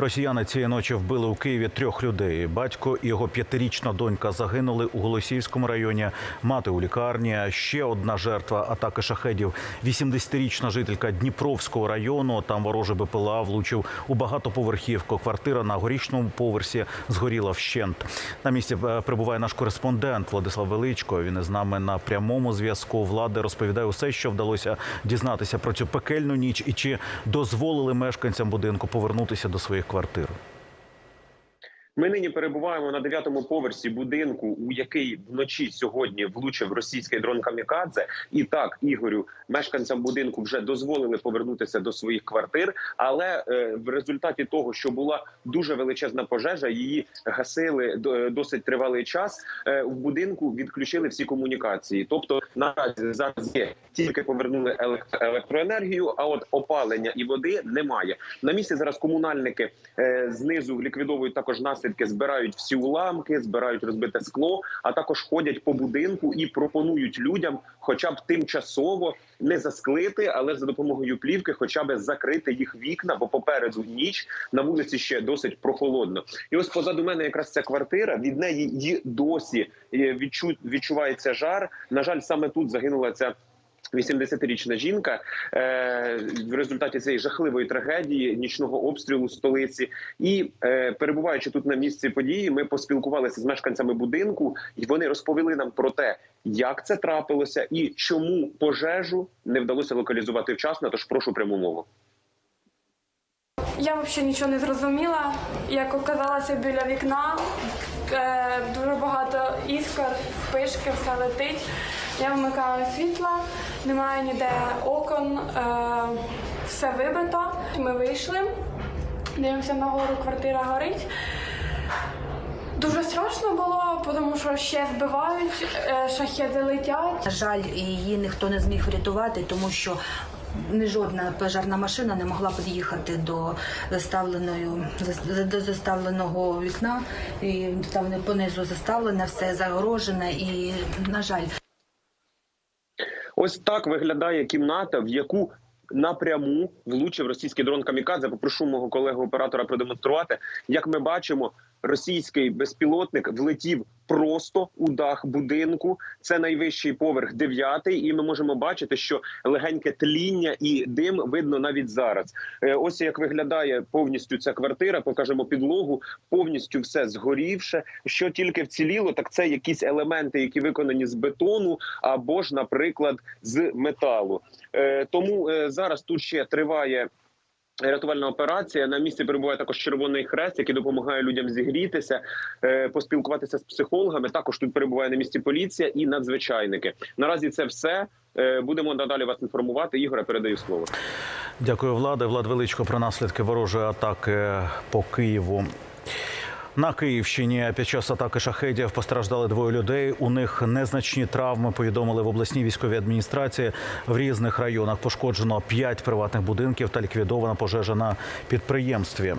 Росіяни цієї ночі вбили у Києві трьох людей. Батько і його п'ятирічна донька загинули у Голосіївському районі. Мати у лікарні. Ще одна жертва атаки шахедів. 80-річна жителька Дніпровського району. Там ворожий БПЛА влучив у багатоповерхівку. Квартира на горішньому поверсі згоріла вщент. На місці е, прибуває наш кореспондент Владислав Величко. Він із нами на прямому зв'язку. Влади розповідає усе, що вдалося дізнатися про цю пекельну ніч і чи дозволили мешканцям будинку повернутися до своїх квартир. Ми нині перебуваємо на дев'ятому поверсі будинку, у який вночі сьогодні влучив російський дрон Камікадзе. І так, Ігорю, мешканцям будинку вже дозволили повернутися до своїх квартир. Але е, в результаті того, що була дуже величезна пожежа, її гасили до- досить тривалий час. е, в будинку відключили всі комунікації. Тобто наразі зараз є тільки повернули елект- електроенергію, а от опалення і води немає. На місці зараз комунальники е, знизу ліквідовують також наслідки, збирають всі уламки, збирають розбите скло, а також ходять по будинку і пропонують людям, хоча б тимчасово не засклити, але за допомогою плівки, хоча б закрити їх вікна, бо попереду ніч на вулиці ще досить прохолодно. І ось позаду мене якраз ця квартира. Від неї досі е, відчу, відчувається жар. На жаль, саме тут загинула ця. 80-річна жінка е, в результаті цієї жахливої трагедії нічного обстрілу столиці. І е, перебуваючи тут на місці події, ми поспілкувалися з мешканцями будинку, і вони розповіли нам про те, як це трапилося і чому пожежу не вдалося локалізувати вчасно. Тож прошу пряму мову. Я взагалі нічого не зрозуміла. Як оказалася біля вікна, е, дуже багато іскор, спишки, все летить. Я вмикаю світла, немає ніде окон, е, все вибито. Ми вийшли, дивимося нагору, квартира горить. Дуже страшно було, тому що ще збивають, е, шахеди летять. На жаль, її ніхто не зміг врятувати, тому що ні жодна пожежна машина не могла під'їхати до заставленої до заставленого вікна. І там понизу заставлене, все загорожене і, на жаль, Ось так виглядає кімната, в яку напряму влучив російський дрон Камікадзе. Попрошу мого колегу оператора продемонструвати. Як ми бачимо, російський безпілотник влетів просто у дах будинку. Це найвищий поверх дев'ятий, і ми можемо бачити, що легеньке тління і дим видно навіть зараз. Е, Ось як виглядає повністю ця квартира. Покажемо підлогу, повністю все згорівше. Що тільки вціліло, так це якісь елементи, які виконані з бетону або ж, наприклад, з металу. Е, Тому е, зараз тут ще триває. Рятувальна операція на місці перебуває також Червоний Хрест, який допомагає людям зігрітися, е, поспілкуватися з психологами. Також тут перебуває на місці поліція і надзвичайники. Наразі це все. Е, Будемо надалі вас інформувати. Ігоре, передаю слово. Дякую, Влади. Влад Величко про наслідки ворожої атаки по Києву. На Київщині під час атаки шахедів постраждали двоє людей. У них незначні травми. Повідомили в обласній військовій адміністрації. В різних районах пошкоджено п'ять приватних будинків та ліквідована пожежа на підприємстві.